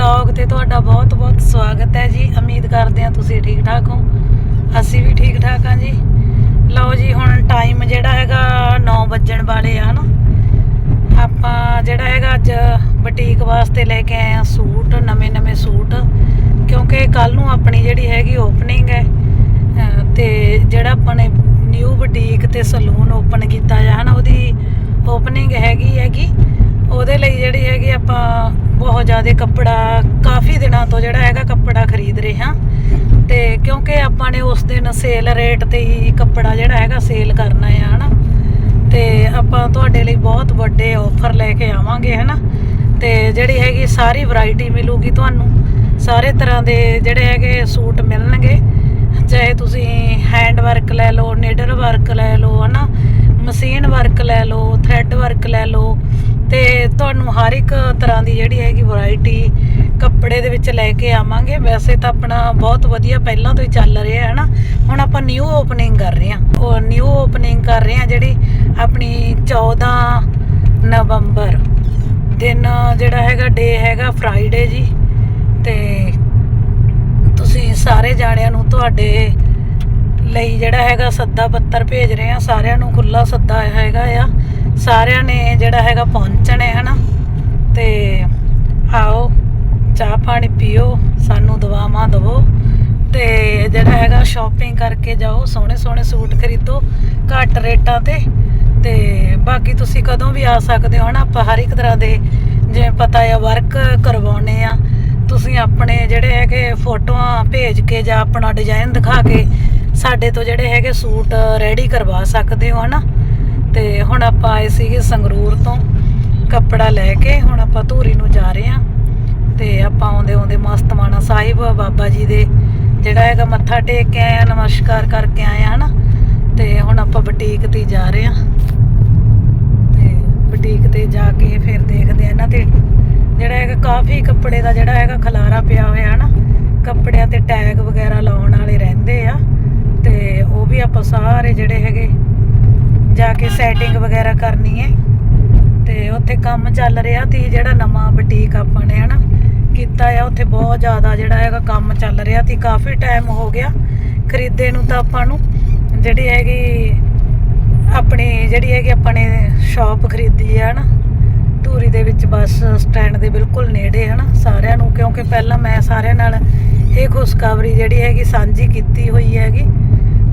Blog ਤੇ ਤੁਹਾਡਾ ਬਹੁਤ-ਬਹੁਤ ਸਵਾਗਤ ਹੈ ਜੀ। ਉਮੀਦ ਕਰਦੇ ਹਾਂ ਤੁਸੀਂ ਠੀਕ ਠਾਕ ਹੋ। ਅਸੀਂ ਵੀ ਠੀਕ ਠਾਕ ਹਾਂ ਜੀ। ਲਓ ਜੀ, ਹੁਣ ਟਾਈਮ ਜਿਹੜਾ ਹੈਗਾ 9 ਵੱਜਣ ਵਾਲੇ ਆ ਨਾ। ਆਪਾਂ ਜਿਹੜਾ ਹੈਗਾ ਅੱਜ ਬੁਟੀਕ ਵਾਸਤੇ ਲੈ ਕੇ ਆਏ ਆ ਸੂਟ ਨਵੇਂ-ਨਵੇਂ ਸੂਟ। ਕਿਉਂਕਿ ਕੱਲ ਨੂੰ ਆਪਣੀ ਜਿਹੜੀ ਹੈਗੀ ਓਪਨਿੰਗ ਹੈ, ਅਹ ਤੇ ਜਿਹੜਾ ਆਪਾਂ ਨੇ ਨਿਊ ਬੁਟੀਕ ਤੇ ਸਲੂਨ ਓਪਨ ਕੀਤਾ ਹੈ ਨਾ ਉਹਦੀ ਓਪਨਿੰਗ ਹੈਗੀ ਹੈਗੀ। ਉਹਦੇ ਲਈ ਜਿਹੜੀ ਹੈਗੀ ਆਪਾਂ ਬਹੁਤ ਜ਼ਿਆਦਾ ਕੱਪੜਾ ਕਾਫੀ ਦਿਨਾਂ ਤੋਂ ਜਿਹੜਾ ਹੈਗਾ ਕੱਪੜਾ ਖਰੀਦ ਰਹੇ। ਹਾਂ ਤੇ ਕਿਉਂਕਿ ਆਪਾਂ ਨੇ ਉਸ ਦਿਨ ਸੇਲ ਰੇਟ ਤੇ ਹੀ ਕੱਪੜਾ ਜਿਹੜਾ ਹੈਗਾ ਸੇਲ ਕਰਨਾ ਹੈ ਹਨਾ? ਤੇ ਆਪਾਂ ਤੁਹਾਡੇ ਲਈ ਬਹੁਤ ਵੱਡੇ ਆਫਰ ਲੈ ਕੇ ਆਵਾਂਗੇ, ਹਨਾ? ਤੇ ਜਿਹੜੀ ਹੈਗੀ ਸਾਰੀ ਵੈਰਾਈਟੀ ਮਿਲੂਗੀ ਤੁਹਾਨੂੰ। ਸਾਰੇ ਤਰ੍ਹਾਂ ਦੇ ਜਿਹੜੇ ਹੈਗੇ ਸੂਟ ਮਿਲਣਗੇ। ਚਾਹੇ ਤੁਸੀਂ ਹੈਂਡ ਵਰਕ ਲੈ ਲਓ ਨੀਡਲ ਵਰਕ ਲੈ ਲਓ, ਹਨਾ? ਮਸ਼ੀਨ ਵਰਕ ਲੈ ਲਓ ਥ੍ਰੈਡ ਵਰਕ ਲੈ ਲਓ। ਤੇ ਤੁਹਾਨੂੰ ਹਰ ਇੱਕ ਤਰ੍ਹਾਂ ਦੀ ਜਿਹੜੀ ਹੈਗੀ ਵੈਰਾਈਟੀ ਕੱਪੜੇ ਦੇ ਵਿੱਚ ਲੈ ਕੇ ਆਵਾਂਗੇ। ਵੈਸੇ ਤਾਂ ਆਪਣਾ ਬਹੁਤ ਵਧੀਆ ਪਹਿਲਾਂ ਤੋਂ ਹੀ ਚੱਲ ਰਿਹਾ ਹੈ ਨਾ। ਹੁਣ ਆਪਾਂ ਨਿਊ ਓਪਨਿੰਗ ਕਰ ਰਹੇ ਹਾਂ। ਉਹ ਨਿਊ ਓਪਨਿੰਗ ਕਰ ਰਹੇ ਹਾਂ ਜਿਹੜੀ ਆਪਣੀ 14 ਨਵੰਬਰ ਦਿਨ ਜਿਹੜਾ ਹੈਗਾ ਡੇ ਹੈਗਾ ਫਰਾਈਡੇ ਜੀ। ਤੇ ਤੁਸੀਂ ਸਾਰੇ ਜਾਣਿਆਂ ਨੂੰ ਤੁਹਾਡੇ ਲਈ ਜਿਹੜਾ ਹੈਗਾ ਸੱਦਾ ਪੱਤਰ ਭੇਜ ਰਹੇ ਆ ਸਾਰਿਆਂ ਨੂੰ ਖੁੱਲਾ ਸੱਦਾ ਹੈਗਾ ਆ। ਸਾਰਿਆਂ ਨੇ ਜਿਹੜਾ ਹੈਗਾ ਪਹੁੰਚਣੇ ਹਨਾ। ਤੇ ਆਓ, ਚਾਹ ਪਾਣੀ ਪੀਓ, ਸਾਨੂੰ ਦਵਾਵਾਂ ਦਵੋ। ਤੇ ਜਿਹੜਾ ਹੈਗਾ ਸ਼ਾਪਿੰਗ ਕਰਕੇ ਜਾਓ, ਸੋਹਣੇ ਸੋਹਣੇ ਸੂਟ ਖਰੀਦੋ, ਘੱਟ ਰੇਟਾਂ ਤੇ। ਤੇ ਬਾਕੀ ਤੁਸੀਂ ਕਦੋਂ ਵੀ ਆ ਸਕਦੇ ਹੋ ਹਨਾ, ਆਪਾਂ ਹਰ ਇੱਕ ਤਰ੍ਹਾਂ ਦੇ ਜਿਵੇਂ ਪਤਾ ਆ ਵਰਕ ਕਰਵਾਉਣੇ ਆ। ਤੁਸੀਂ ਆਪਣੇ ਜਿਹੜੇ ਹੈਗੇ ਫੋਟੋਆਂ ਭੇਜ ਕੇ ਜਾਂ ਆਪਣਾ ਡਿਜ਼ਾਈਨ ਦਿਖਾ ਕੇ ਸਾਡੇ ਤੋਂ ਜਿਹੜੇ ਹੈਗੇ ਸੂਟ ਰੈਡੀ ਕਰਵਾ ਸਕਦੇ ਹੋ ਹਨਾ। ਤੇ ਹੁਣ ਆਪਾਂ ਆਏ ਸੀਗੇ ਸੰਗਰੂਰ ਤੋਂ ਕੱਪੜਾ ਲੈ ਕੇ, ਹੁਣ ਆਪਾਂ ਧੂਰੀ ਨੂੰ ਜਾ ਰਹੇ ਹਾਂ ਤੇ ਆਪਾਂ ਆਉਂਦੇ ਆਉਂਦੇ ਮਸਤਮਾਨਾ ਸਾਹਿਬ ਬਾਬਾ ਜੀ ਦੇ ਜਿਹੜਾ ਹੈਗਾ ਮੱਥਾ ਟੇਕ ਕੇ ਆਏ ਆ, ਨਮਸਕਾਰ ਕਰਕੇ ਆਏ ਆ, ਹਨਾ? ਤੇ ਹੁਣ ਆਪਾਂ ਬੁਟੀਕ ਤੇ ਜਾ ਰਹੇ ਹਾਂ ਤੇ ਬੁਟੀਕ ਤੇ ਜਾ ਕੇ ਫਿਰ ਦੇਖਦੇ ਆ ਇਹਨਾਂ ਤੇ ਜਿਹੜਾ ਹੈਗਾ ਕਾਫੀ ਕੱਪੜੇ ਦਾ ਜਿਹੜਾ ਹੈਗਾ ਖਲਾਰਾ ਪਿਆ ਹੋਇਆ, ਹਨਾ? ਕੱਪੜਿਆਂ ਤੇ ਟੈਗ ਵਗੈਰਾ ਲਾਉਣ ਵਾਲੇ ਰਹਿੰਦੇ ਆ ਤੇ ਉਹ ਵੀ ਆਪਾਂ ਸਾਰੇ ਜਿਹੜੇ ਹੈਗੇ ਜਾ ਕੇ ਸੈਟਿੰਗ ਵਗੈਰਾ ਕਰਨੀ ਹੈ। ਤੇ ਉੱਥੇ ਕੰਮ ਚੱਲ ਰਿਹਾ ਤੇ ਜਿਹੜਾ ਨਵਾਂ ਬੁਟੀਕ ਆਪਾਂ ਨੇ ਹਨਾ, ਕੀਤਾ ਆ, ਉੱਥੇ ਬਹੁਤ ਜ਼ਿਆਦਾ ਜਿਹੜਾ ਹੈਗਾ ਕੰਮ ਚੱਲ ਰਿਹਾ ਤੇ ਕਾਫੀ ਟਾਈਮ ਹੋ ਗਿਆ। ਖਰੀਦੇ ਨੂੰ ਤਾਂ ਆਪਾਂ ਨੂੰ ਜਿਹੜੀ ਹੈਗੀ ਆਪਣੀ, ਜਿਹੜੀ ਹੈਗੀ ਆਪਾਂ ਨੇ ਸ਼ਾਪ ਖਰੀਦੀ ਹੈ ਹਨਾ, ਧੂਰੀ ਦੇ ਵਿੱਚ ਬੱਸ ਸਟੈਂਡ ਦੇ ਬਿਲਕੁਲ ਨੇੜੇ ਹਨਾ ਸਾਰਿਆਂ ਨੂੰ, ਕਿਉਂਕਿ ਪਹਿਲਾਂ ਮੈਂ ਸਾਰਿਆਂ ਨਾਲ ਇਹ ਖੁਸ਼ਖਬਰੀ ਜਿਹੜੀ ਹੈਗੀ ਸਾਂਝੀ ਕੀਤੀ ਹੋਈ ਹੈਗੀ।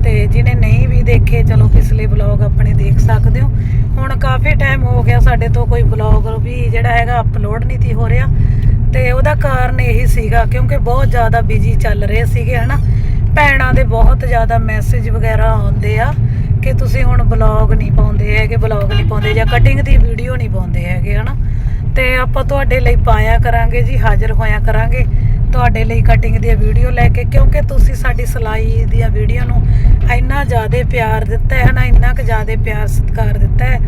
ਤੇ ਜਿਹਨੇ ਨਹੀਂ ਵੀ ਦੇਖੇ, ਚਲੋ ਪਿਛਲੇ ਵਲੌਗ ਆਪਣੇ ਦੇਖ ਸਕਦੇ ਹੋ। ਹੁਣ ਕਾਫੀ ਟਾਈਮ ਹੋ ਗਿਆ ਸਾਡੇ ਤੋਂ ਕੋਈ ਵਲੌਗ ਵੀ ਜਿਹੜਾ ਹੈਗਾ ਅਪਲੋਡ ਨਹੀਂ ਤੀ ਹੋ ਰਿਹਾ। ਤੇ ਉਹਦਾ ਕਾਰਨ ਇਹੀ ਸੀਗਾ, ਕਿਉਂਕਿ ਬਹੁਤ ਜ਼ਿਆਦਾ ਬਿਜ਼ੀ ਚੱਲ ਰਹੇ ਸੀਗੇ, ਹਨਾ। ਭੈਣਾਂ ਦੇ ਬਹੁਤ ਜ਼ਿਆਦਾ ਮੈਸੇਜ ਵਗੈਰਾ ਆਉਂਦੇ ਆ ਕਿ ਤੁਸੀਂ ਹੁਣ ਵਲੌਗ ਨਹੀਂ ਪਾਉਂਦੇ ਹੈਗੇ ਵਲੌਗ ਨਹੀਂ ਪਾਉਂਦੇ ਜਾਂ ਕਟਿੰਗ ਦੀ ਵੀਡੀਓ ਨਹੀਂ ਪਾਉਂਦੇ ਹੈਗੇ, ਹਨਾ। ਤੇ ਆਪਾਂ ਤੁਹਾਡੇ ਲਈ ਪਾਇਆ ਕਰਾਂਗੇ ਜੀ, ਹਾਜ਼ਰ ਹੋਇਆ ਕਰਾਂਗੇ। ਤੁਹਾਡੇ ਲਈ ਕਟਿੰਗ ਦੀਆਂ ਵੀਡੀਓ ਲੈ ਕੇ, ਕਿਉਂਕਿ ਤੁਸੀਂ ਸਾਡੀ ਸਿਲਾਈ ਦੀਆਂ ਵੀਡੀਓ ਨੂੰ ਇੰਨਾ ਜ਼ਿਆਦਾ ਪਿਆਰ ਦਿੱਤਾ ਹੈ ਨਾ, ਇੰਨਾ ਕੁ ਜ਼ਿਆਦਾ ਪਿਆਰ ਸਤਿਕਾਰ ਦਿੱਤਾ ਹੈ।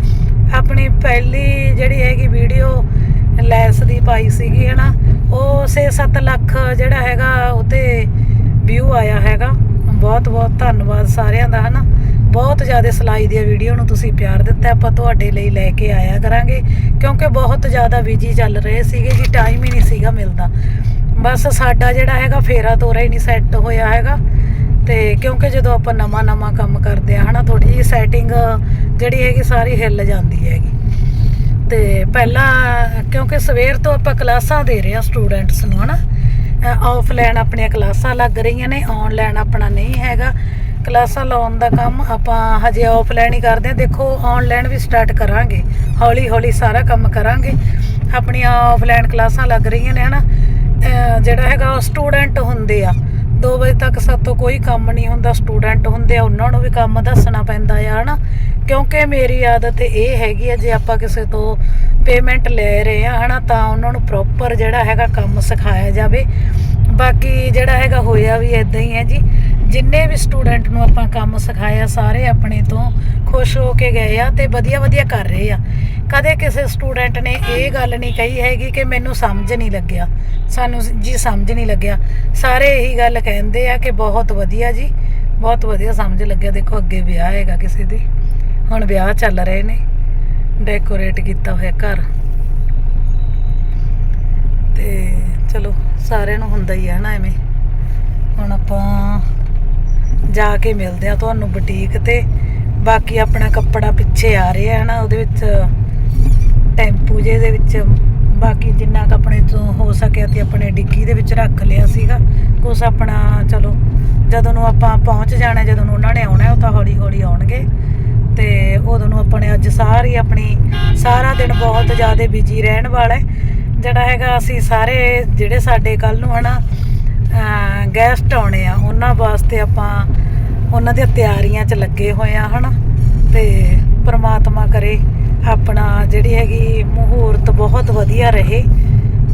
ਆਪਣੀ ਪਹਿਲੀ ਜਿਹੜੀ ਹੈਗੀ ਵੀਡੀਓ ਲੈਸ ਦੀ ਪਾਈ ਸੀਗੀ ਹਨਾ ਉਹ 6-7 ਲੱਖ ਜਿਹੜਾ ਹੈਗਾ ਉਤੇ ਵਿਊ ਆਇਆ ਹੈਗਾ। ਬਹੁਤ ਬਹੁਤ ਧੰਨਵਾਦ ਸਾਰਿਆਂ ਦਾ ਹਨਾ ਬਹੁਤ ਜ਼ਿਆਦਾ ਸਿਲਾਈ ਦੀਆਂ ਵੀਡੀਓ ਨੂੰ ਤੁਸੀਂ ਪਿਆਰ ਦਿੱਤਾ ਆਪਾਂ ਤੁਹਾਡੇ ਲਈ ਲੈ ਕੇ ਆਇਆ ਕਰਾਂਗੇ, ਕਿਉਂਕਿ ਬਹੁਤ ਜ਼ਿਆਦਾ ਬਿਜ਼ੀ ਚੱਲ ਰਹੇ ਸੀਗੇ ਜੀ ਟਾਈਮ ਹੀ ਨਹੀਂ ਸੀਗਾ ਮਿਲਦਾ। ਬਸ ਸਾਡਾ ਜਿਹੜਾ ਹੈਗਾ ਫੇਰਾ ਤੋਰਾ ਹੀ ਨਹੀਂ ਸੈੱਟ ਹੋਇਆ ਹੈਗਾ। ਤੇ ਕਿਉਂਕਿ ਜਦੋਂ ਆਪਾਂ ਨਵਾਂ ਨਵਾਂ ਕੰਮ ਕਰਦੇ ਆ, ਹਨਾ ਥੋੜੀ ਜਿਹੀ ਸੈਟਿੰਗ ਜਿਹੜੀ ਹੈਗੀ ਸਾਰੀ ਹਿੱਲ ਜਾਂਦੀ ਹੈਗੀ। ਤੇ ਪਹਿਲਾਂ, ਕਿਉਂਕਿ ਸਵੇਰ ਤੋਂ ਆਪਾਂ ਕਲਾਸਾਂ ਦੇ ਰਹੇ ਆ ਸਟੂਡੈਂਟਸ ਨੂੰ, ਹਨਾ ਆਫਲਾਈਨ ਆਪਣੀਆਂ ਕਲਾਸਾਂ ਲੱਗ ਰਹੀਆਂ ਨੇ ਆਨਲਾਈਨ ਆਪਣਾ ਨਹੀਂ ਹੈਗਾ। ਕਲਾਸਾਂ ਲਾਉਣ ਦਾ ਕੰਮ ਆਪਾਂ ਹਜੇ ਆਫਲਾਈਨ ਹੀ ਕਰਦੇ ਆ। ਦੇਖੋ ਆਨਲਾਈਨ ਵੀ ਸਟਾਰਟ ਕਰਾਂਗੇ ਹੌਲੀ ਹੌਲੀ ਸਾਰਾ ਕੰਮ ਕਰਾਂਗੇ। ਆਪਣੀਆਂ ਆਫਲਾਈਨ ਕਲਾਸਾਂ ਲੱਗ ਰਹੀਆਂ ਨੇ, ਹਨਾ। ਅਹ ਜਿਹੜਾ ਹੈਗਾ ਉਹ ਸਟੂਡੈਂਟ ਹੁੰਦੇ ਆ। 2 ਵਜੇ ਤੱਕ ਸਾਤੋਂ ਕੋਈ ਕੰਮ ਨਹੀਂ ਹੁੰਦਾ, ਸਟੂਡੈਂਟ ਹੁੰਦੇ ਆ, ਉਹਨਾਂ ਨੂੰ ਵੀ ਕੰਮ ਦੱਸਣਾ ਪੈਂਦਾ ਆ, ਹਨਾ। ਕਿਉਂਕਿ ਮੇਰੀ ਆਦਤ ਇਹ ਹੈਗੀ ਆ, ਜੇ ਆਪਾਂ ਕਿਸੇ ਤੋਂ ਪੇਮੈਂਟ ਲੈ ਰਹੇ ਆ, ਹਨਾ, ਤਾਂ ਉਹਨਾਂ ਨੂੰ ਪ੍ਰੋਪਰ ਜਿਹੜਾ ਹੈਗਾ ਕੰਮ ਸਿਖਾਇਆ ਜਾਵੇ। ਬਾਕੀ ਜਿਹੜਾ ਹੈਗਾ ਹੋਇਆ ਵੀ ਇਦਾਂ ਹੀ ਹੈ ਜੀ। ਜਿੰਨੇ ਵੀ ਸਟੂਡੈਂਟ ਨੂੰ ਆਪਾਂ ਕੰਮ ਸਿਖਾਇਆ, ਸਾਰੇ ਆਪਣੇ ਤੋਂ ਖੁਸ਼ ਹੋ ਕੇ ਗਏ ਆ ਤੇ ਵਧੀਆ ਵਧੀਆ ਕਰ ਰਹੇ ਆ। ਕਦੇ ਕਿਸੇ ਸਟੂਡੈਂਟ ਨੇ ਇਹ ਗੱਲ ਨਹੀਂ ਕਹੀ ਹੈਗੀ ਕਿ ਮੈਨੂੰ ਸਮਝ ਨਹੀਂ ਲੱਗਿਆ। ਸਾਨੂੰ ਜੀ ਸਮਝ ਨਹੀਂ ਲੱਗਿਆ। ਸਾਰੇ ਇਹੀ ਗੱਲ ਕਹਿੰਦੇ ਆ ਕਿ ਬਹੁਤ ਵਧੀਆ ਜੀ, ਬਹੁਤ ਵਧੀਆ ਸਮਝ ਲੱਗਿਆ। ਦੇਖੋ ਅੱਗੇ ਵਿਆਹ ਹੈਗਾ ਕਿਸੇ ਦੇ। ਹੁਣ ਵਿਆਹ ਚੱਲ ਰਹੇ ਨੇ। ਡੈਕੋਰੇਟ ਕੀਤਾ ਹੋਇਆ ਘਰ। ਤੇ ਚਲੋ, ਸਾਰਿਆਂ ਨੂੰ ਹੁੰਦਾ ਹੀ ਹੈ ਨਾ ਐਵੇਂ। ਹੁਣ ਆਪਾਂ ਜਾ ਕੇ ਮਿਲਦੇ ਆ ਤੁਹਾਨੂੰ ਬੁਟੀਕ ਤੇ। ਬਾਕੀ ਆਪਣਾ ਕੱਪੜਾ ਪਿੱਛੇ ਆ ਰਿਹਾ ਹੈ ਨਾ, ਉਹਦੇ ਵਿੱਚ ਟੈਂਪੂ ਜੇ ਦੇ ਵਿੱਚ, ਬਾਕੀ ਜਿੰਨਾ ਕੁ ਆਪਣੇ ਤੋਂ ਹੋ ਸਕਿਆ ਤੇ ਆਪਣੇ ਡਿੱਗੀ ਦੇ ਵਿੱਚ ਰੱਖ ਲਿਆ ਸੀਗਾ। ਕੁਛ ਆਪਣਾ, ਚਲੋ, ਜਦੋਂ ਨੂੰ ਆਪਾਂ ਪਹੁੰਚ ਜਾਣਾ, ਜਦੋਂ ਨੂੰ ਉਹਨਾਂ ਨੇ ਆਉਣਾ ਉਹ ਤਾਂ ਹੌਲੀ ਹੌਲੀ ਆਉਣਗੇ। ਤੇ ਉਦੋਂ ਨੂੰ ਆਪਣੇ ਅੱਜ ਸਾਰੀ ਆਪਣੀ, ਸਾਰਾ ਦਿਨ ਬਹੁਤ ਜ਼ਿਆਦਾ ਬਿਜ਼ੀ ਰਹਿਣ ਵਾਲਾ ਹੈ। ਜਿਹੜਾ ਹੈਗਾ, ਅਸੀਂ ਸਾਰੇ ਜਿਹੜੇ ਸਾਡੇ ਕੱਲ ਨੂੰ ਹਨਾ ਗੈਸਟ ਆਉਣੇ ਆ, ਉਹਨਾਂ ਵਾਸਤੇ ਆਪਾਂ ਉਹਨਾਂ ਦੀਆਂ ਤਿਆਰੀਆਂ 'ਚ ਲੱਗੇ ਹੋਏ ਆ, ਹਨਾ। ਤੇ ਪ੍ਰਮਾਤਮਾ ਕਰੇ ਆਪਣਾ ਜਿਹੜੀ ਹੈਗੀ ਮਹੂਰਤ ਬਹੁਤ ਵਧੀਆ ਰਹੇ।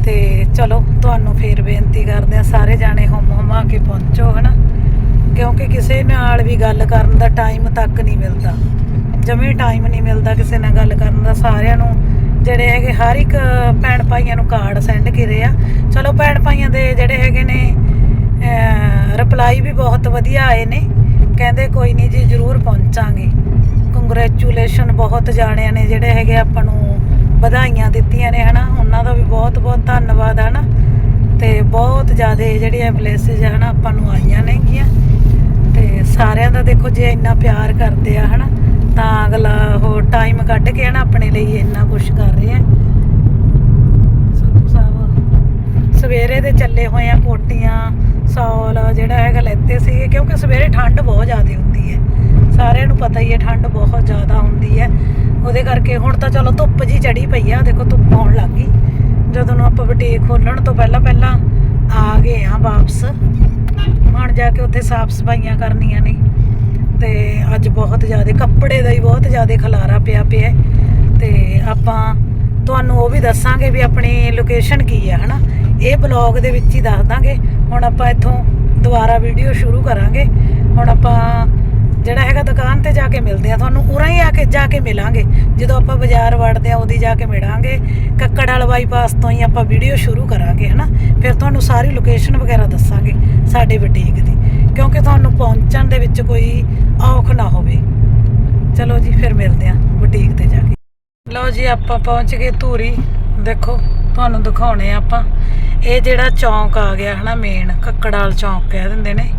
ਤੇ ਚਲੋ, ਤੁਹਾਨੂੰ ਫੇਰ ਬੇਨਤੀ ਕਰਦੇ ਆ ਸਾਰੇ ਜਾਣੇ ਹੁਮ ਹੁਮਾ ਕੇ ਪਹੁੰਚੋ, ਹਨਾ? ਕਿਉਂਕਿ ਕਿਸੇ ਨਾਲ ਵੀ ਗੱਲ ਕਰਨ ਦਾ ਟਾਈਮ ਤੱਕ ਨਹੀਂ ਮਿਲਦਾ। ਜਮੇ ਟਾਈਮ ਨਹੀਂ ਮਿਲਦਾ ਕਿਸੇ ਨਾਲ ਗੱਲ ਕਰਨ ਦਾ। ਸਾਰਿਆਂ ਨੂੰ ਜਿਹੜੇ ਹੈਗੇ, ਹਰ ਇੱਕ ਭੈਣ ਭਾਈਆਂ ਨੂੰ ਕਾਰਡ ਸੈਂਡ ਕੀਤੇ ਆ। ਚਲੋ, ਭੈਣ ਭਾਈਆਂ ਦੇ ਜਿਹੜੇ ਹੈਗੇ ਨੇ ਰਿਪਲਾਈ ਵੀ ਬਹੁਤ ਵਧੀਆ ਆਏ ਨੇ। ਕਹਿੰਦੇ ਕੋਈ ਨਹੀਂ ਜੀ, ਜ਼ਰੂਰ ਪਹੁੰਚਾਂਗੇ। ਕੰਗ੍ਰੈਚੁਲੇਸ਼ਨ ਬਹੁਤ ਜਾਣਿਆਂ ਨੇ ਜਿਹੜੇ ਹੈਗੇ ਆਪਾਂ ਨੂੰ ਵਧਾਈਆਂ ਦਿੱਤੀਆਂ ਨੇ, ਹਨਾ? ਉਹਨਾਂ ਦਾ ਵੀ ਬਹੁਤ ਬਹੁਤ ਧੰਨਵਾਦ, ਹਨਾ? ਤੇ ਬਹੁਤ ਜ਼ਿਆਦਾ ਜਿਹੜੀਆਂ ਬਲੇਸਿਸ ਹਨਾ, ਆਪਾਂ ਨੂੰ ਆਈਆਂ ਨੇਗੀਆਂ ਤੇ ਸਾਰਿਆਂ ਦਾ ਦੇਖੋ ਜੇ ਇੰਨਾ ਪਿਆਰ ਕਰਦੇ ਆ, ਹਨਾ, ਤਾਂ ਅਗਲਾ ਉਹ ਟਾਈਮ ਕੱਢ ਕੇ, ਹਨਾ, ਆਪਣੇ ਲਈ ਇੰਨਾ ਕੁਝ ਕਰ ਰਿਹਾ ਸੰਧੂ ਸਾਹਿਬ, ਸਵੇਰੇ ਦੇ ਚੱਲੇ ਹੋਏ ਆ ਕੋਟੀਆਂ, ਸੌਲ, ਜਿਹੜਾ ਹੈਗਾ ਲੈਤੇ ਸੀਗੇ, ਕਿਉਂਕਿ ਸਵੇਰੇ ਠੰਡ ਬਹੁਤ ਜ਼ਿਆਦਾ ਹੁੰਦੀ ਹੈ। ਸਾਰਿਆਂ ਨੂੰ ਪਤਾ ਹੀ ਹੈ, ਠੰਡ ਬਹੁਤ ਜ਼ਿਆਦਾ ਹੁੰਦੀ ਹੈ। ਉਹਦੇ ਕਰਕੇ ਹੁਣ ਤਾਂ ਚਲੋ ਧੁੱਪ ਜੀ ਚੜੀ ਪਈ ਆ, ਦੇਖੋ ਧੁੱਪ ਆਉਣ ਲੱਗ ਗਈ। ਜਦੋਂ ਨੂੰ ਆਪਾਂ ਬੁਟੀਕ ਖੋਲਣ ਤੋਂ ਪਹਿਲਾਂ ਪਹਿਲਾਂ ਆ ਗਏ ਆ ਵਾਪਸ। ਹੁਣ ਜਾ ਕੇ ਉੱਥੇ ਸਾਫ਼ ਸਫਾਈਆਂ ਕਰਨੀਆਂ ਨੇ। ਤੇ ਅੱਜ ਬਹੁਤ ਜ਼ਿਆਦਾ, ਕੱਪੜੇ ਦਾ ਹੀ ਬਹੁਤ ਜ਼ਿਆਦਾ ਖਲਾਰਾ ਪਿਆ ਪਿਆ ਹੈ। ਤੇ ਆਪਾਂ ਤੁਹਾਨੂੰ ਉਹ ਵੀ ਦੱਸਾਂਗੇ ਵੀ ਆਪਣੀ ਲੋਕੇਸ਼ਨ ਕੀ ਹੈ ਹਨਾ? ਇਹ ਬਲੌਗ ਦੇ ਵਿੱਚ ਹੀ ਦੱਸ ਦਾਂਗੇ। ਹੁਣ ਆਪਾਂ ਇੱਥੋਂ ਦੁਬਾਰਾ ਵੀਡੀਓ ਸ਼ੁਰੂ ਕਰਾਂਗੇ। ਹੁਣ ਆਪਾਂ ਜਿਹੜਾ ਹੈਗਾ ਦੁਕਾਨ ਤੇ ਜਾ ਕੇ ਮਿਲਦੇ ਆ। ਤੁਹਾਨੂੰ ਉਰਾਂ ਹੀ ਆ ਕੇ ਜਾ ਕੇ ਮਿਲਾਂਗੇ। ਜਦੋਂ ਆਪਾਂ ਬਾਜ਼ਾਰ ਵੜਦੇ ਆ, ਉਹਦੀ ਜਾ ਕੇ ਮਿਲਾਂਗੇ। ਕੱਕੜ ਵਾਲਾ ਬਾਈਪਾਸ ਤੋਂ ਹੀ ਆਪਾਂ ਵੀਡੀਓ ਸ਼ੁਰੂ ਕਰਾਂਗੇ, ਹਨਾ? ਫਿਰ ਤੁਹਾਨੂੰ ਸਾਰੀ ਲੋਕੇਸ਼ਨ ਵਗੈਰਾ ਦੱਸਾਂਗੇ, ਸਾਡੇ ਬੁਟੀਕ ਦੀ। ਕਿਉਂਕਿ ਤੁਹਾਨੂੰ ਪਹੁੰਚਣ ਦੇ ਵਿੱਚ ਕੋਈ ਔਖ ਨਾ ਹੋਵੇ। ਚਲੋ ਜੀ, ਫਿਰ ਮਿਲਦੇ ਆ ਬੁਟੀਕ ਤੇ ਜਾ ਕੇ। ਲਓ ਜੀ, ਆਪਾਂ ਪਹੁੰਚ ਗਏ ਧੂਰੀ। ਦੇਖੋ, ਤੁਹਾਨੂੰ ਦਿਖਾਉਣੇ ਆ ਆਪਾਂ। ਇਹ ਜਿਹੜਾ ਚੌਂਕ ਆ ਗਿਆ, ਹਨਾ ਮੇਨ ਕੱਕੜਾਲ ਚੌਂਕ ਕਹਿ ਦਿੰਦੇ ਨੇ।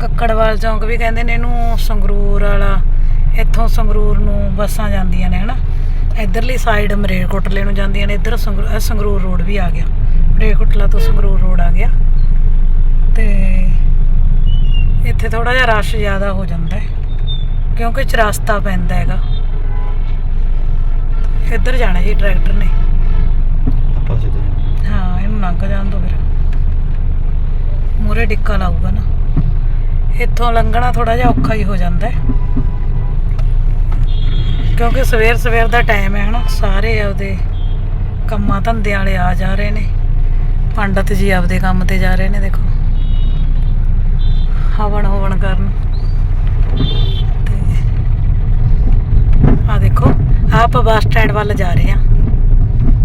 ਕੱਕੜਵਾਲ ਚੌਂਕ ਵੀ ਕਹਿੰਦੇ ਨੇ ਇਹਨੂੰ ਸੰਗਰੂਰ ਵਾਲਾ ਇੱਥੋਂ ਸੰਗਰੂਰ ਨੂੰ ਬੱਸਾਂ ਜਾਂਦੀਆਂ ਨੇ ਹਨਾ? ਇਧਰਲੀ ਸਾਈਡ ਮਰੇਕੋਟਲੇ ਨੂੰ ਜਾਂਦੀਆਂ ਨੇ ਇਧਰ ਸੰਗਰੂਰ ਸੰਗਰੂਰ ਰੋਡ ਵੀ ਆ ਗਿਆ। ਮਰੇਕੋਟਲਾ ਤੋਂ ਸੰਗਰੂਰ ਰੋਡ ਆ ਗਿਆ। ਤੇ ਇੱਥੇ ਥੋੜਾ ਜਿਹਾ ਰਸ਼ ਜ਼ਿਆਦਾ ਹੋ ਜਾਂਦਾ ਹੈ ਕਿਉਂਕਿ ਚਰਸਤਾ ਪੈਂਦਾ ਹੈਗਾ। ਇੱਧਰ ਜਾਣਾ ਜੀ ਟਰੈਕਟਰ ਨੇ। ਪਾਸੇ ਤੇ ਹਾਂ ਇਹਨੂੰ ਲੰਘ ਜਾਣ ਦੋ ਫਿਰ। ਮੂਰੇ ਡਿੱਕਾ ਲਾਊਗਾ ਨਾ। ਇੱਥੋਂ ਲੰਘਣਾ ਥੋੜਾ ਜਿਹਾ ਔਖਾ ਹੀ ਹੋ ਜਾਂਦਾ ਹੈ। ਕਿਉਂਕਿ ਸਵੇਰ ਸਵੇਰ ਦਾ ਟਾਈਮ ਹੈ ਹਨਾ, ਸਾਰੇ ਆਪਦੇ ਕੰਮਾਂ ਧੰਦਿਆਂ ਵਾਲੇ ਆ ਜਾ ਰਹੇ ਨੇ। ਪੰਡਤ ਜੀ ਆਪਦੇ ਕੰਮ ਤੇ ਜਾ ਰਹੇ ਨੇ, ਦੇਖੋ। ਹਵਨ ਹੋਵਨ ਕਰਨ। ਤੇ ਆ ਦੇਖੋ, ਆਪ ਬੱਸ ਸਟੈਂਡ ਵੱਲ ਜਾ ਰਹੇ ਆ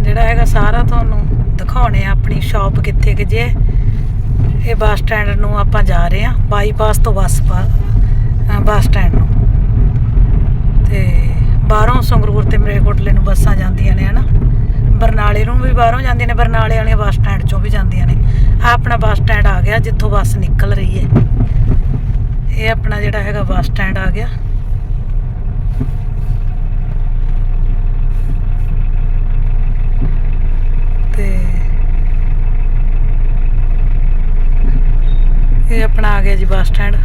ਜਿਹੜਾ ਹੈਗਾ ਸਾਰਾ ਤੁਹਾਨੂੰ ਦਿਖਾਉਣੇ ਆ ਆਪਣੀ ਸ਼ਾਪ ਕਿੱਥੇ ਕਿ ਜੇ ਇਹ ਬੱਸ ਸਟੈਂਡ ਨੂੰ ਆਪਾਂ ਜਾ ਰਹੇ ਆ ਬਾਈਪਾਸ ਤੋਂ ਬੱਸ ਪਾ- ਬੱਸ ਸਟੈਂਡ ਨੂੰ। ਤੇ ਬਾਹਰੋਂ ਸੰਗਰੂਰ ਤੇ ਮਰੇਕੋਟਲੇ ਨੂੰ ਬੱਸਾਂ ਜਾਂਦੀਆਂ ਨੇ, ਹਨਾ? ਬਰਨਾਲੇ ਨੂੰ ਵੀ ਬਾਹਰੋਂ ਜਾਂਦੀਆਂ ਨੇ, ਬਰਨਾਲੇ ਵਾਲੀਆਂ ਬੱਸ ਸਟੈਂਡ ਚੋਂ ਵੀ ਜਾਂਦੀਆਂ ਨੇ। ਆ ਆਪਣਾ ਬੱਸ ਸਟੈਂਡ ਆ ਗਿਆ, ਜਿੱਥੋਂ ਬੱਸ ਨਿਕਲ ਰਹੀ ਹੈ। ਇਹ ਆਪਣਾ ਜਿਹੜਾ ਹੈਗਾ ਬੱਸ ਸਟੈਂਡ ਆ ਗਿਆ ਤੇ ਇਹ ਆਪਣਾ ਆ ਗਿਆ ਜੀ ਬੱਸ ਸਟੈਂਡ।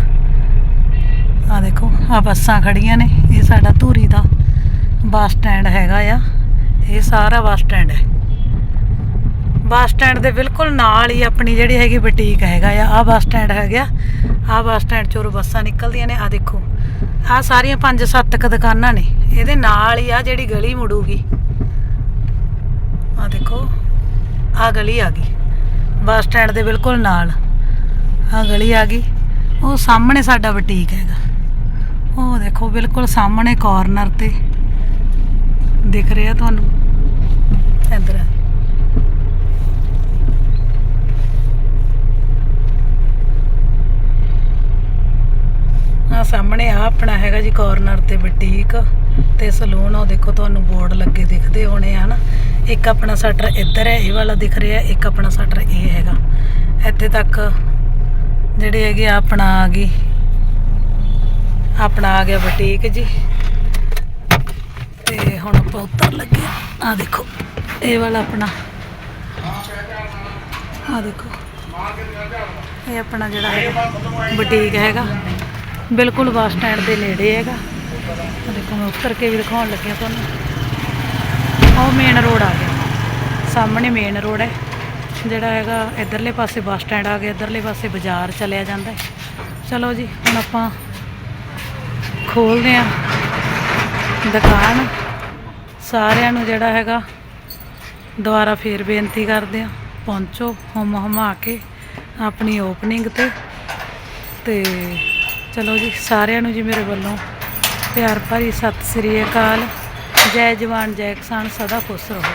ਆ ਦੇਖੋ ਆ ਬੱਸਾਂ ਖੜੀਆਂ ਨੇ, ਇਹ ਸਾਡਾ ਧੂਰੀ ਦਾ ਬੱਸ ਸਟੈਂਡ ਹੈਗਾ ਆ। ਇਹ ਸਾਰਾ ਬੱਸ ਸਟੈਂਡ ਹੈ। ਬੱਸ ਸਟੈਂਡ ਦੇ ਬਿਲਕੁਲ ਨਾਲ ਹੀ ਆਪਣੀ ਜਿਹੜੀ ਹੈਗੀ ਬੁਟੀਕ ਹੈਗਾ ਆ। ਆ ਬੱਸ ਸਟੈਂਡ ਹੈਗਾ ਆ। ਬੱਸ ਸਟੈਂਡ ਚੋਂ ਬੱਸਾਂ ਨਿਕਲਦੀਆਂ ਨੇ। ਆ ਦੇਖੋ ਆ ਸਾਰੀਆਂ ਪੰਜ ਸੱਤ ਕ ਦੁਕਾਨਾਂ ਨੇ। ਇਹਦੇ ਨਾਲ ਹੀ ਆ ਜਿਹੜੀ ਗਲੀ ਮੁੜੂਗੀ। ਆ ਦੇਖੋ ਆ ਗਲੀ ਆ ਗਈ। ਬੱਸ ਸਟੈਂਡ ਦੇ ਬਿਲਕੁਲ ਨਾਲ। ਆ ਗਲੀ ਆ ਗਈ। ਉਹ ਸਾਹਮਣੇ ਸਾਡਾ ਬੁਟੀਕ ਹੈਗਾ। ਉਹ ਦੇਖੋ, ਬਿਲਕੁਲ ਸਾਹਮਣੇ ਕਾਰਨਰ ਤੇ ਦਿਖ ਰਿਹਾ ਤੁਹਾਨੂੰ। ਇੱਧਰ ਆ। ਸਾਹਮਣੇ ਆ ਆਪਣਾ ਹੈਗਾ ਜੀ ਕਾਰਨਰ ਤੇ ਬੁਟੀਕ ਤੇ ਸਲੂਨ। ਉਹ ਦੇਖੋ, ਤੁਹਾਨੂੰ ਬੋਰਡ ਲੱਗੇ ਦਿਖਦੇ ਹੋਣੇ ਆ ਹਨਾ ਇੱਕ ਆਪਣਾ ਸ਼ਟਰ ਇੱਧਰ ਹੈ, ਇਹ ਵਾਲਾ ਦਿਖ ਰਿਹਾ। ਇੱਕ ਆਪਣਾ ਸ਼ਟਰ ਇਹ ਹੈਗਾ। ਇੱਥੇ ਤੱਕ ਜਿਹੜੇ ਹੈਗੇ ਆ, ਆਪਣਾ ਆ ਗਈ। ਆਪਣਾ ਆ ਗਿਆ ਬੁਟੀਕ ਜੀ। ਤੇ ਹੁਣ ਆਪਾਂ ਉੱਤਰ ਲੱਗੇ ਆ। ਦੇਖੋ, ਇਹ ਵਾਲਾ ਆਪਣਾ। ਆ ਦੇਖੋ। ਇਹ ਆਪਣਾ ਜਿਹੜਾ ਹੈਗਾ, ਬੁਟੀਕ ਹੈਗਾ। ਬਿਲਕੁਲ ਬੱਸ ਸਟੈਂਡ ਦੇ ਨੇੜੇ ਹੈਗਾ। ਦੇਖੋ, ਮੈਂ ਉੱਤਰ ਕੇ ਵੀ ਦਿਖਾਉਣ ਲੱਗਿਆ ਤੁਹਾਨੂੰ। ਉਹ ਮੇਨ ਰੋਡ ਆ ਗਿਆ। ਸਾਹਮਣੇ ਮੇਨ ਰੋਡ ਹੈ। ਜਿਹੜਾ ਹੈਗਾ ਇਧਰਲੇ ਪਾਸੇ ਬੱਸ ਸਟੈਂਡ ਆ ਗਿਆ, ਇਧਰਲੇ ਪਾਸੇ ਬਾਜ਼ਾਰ ਚਲਿਆ ਜਾਂਦਾ ਚਲੋ ਜੀ, ਹੁਣ ਆਪਾਂ ਖੋਲਦੇ ਆ ਦੁਕਾਨ। ਸਾਰਿਆਂ ਨੂੰ ਜਿਹੜਾ ਹੈਗਾ ਦੁਬਾਰਾ ਫੇਰ ਬੇਨਤੀ ਕਰਦੇ ਆ ਪਹੁੰਚੋ ਹਮ ਹਮਾ ਕੇ ਆਪਣੀ ਓਪਨਿੰਗ ਤੇ। ਤੇ ਚਲੋ ਜੀ, ਸਾਰਿਆਂ ਨੂੰ ਜੀ ਮੇਰੇ ਵੱਲੋਂ ਪਿਆਰ ਭਰੀ ਸਤਿ ਸ੍ਰੀ ਅਕਾਲ। ਜੈ ਜਵਾਨ, ਜੈ ਕਿਸਾਨ, ਸਦਾ ਖੁਸ਼ ਰਹੋ।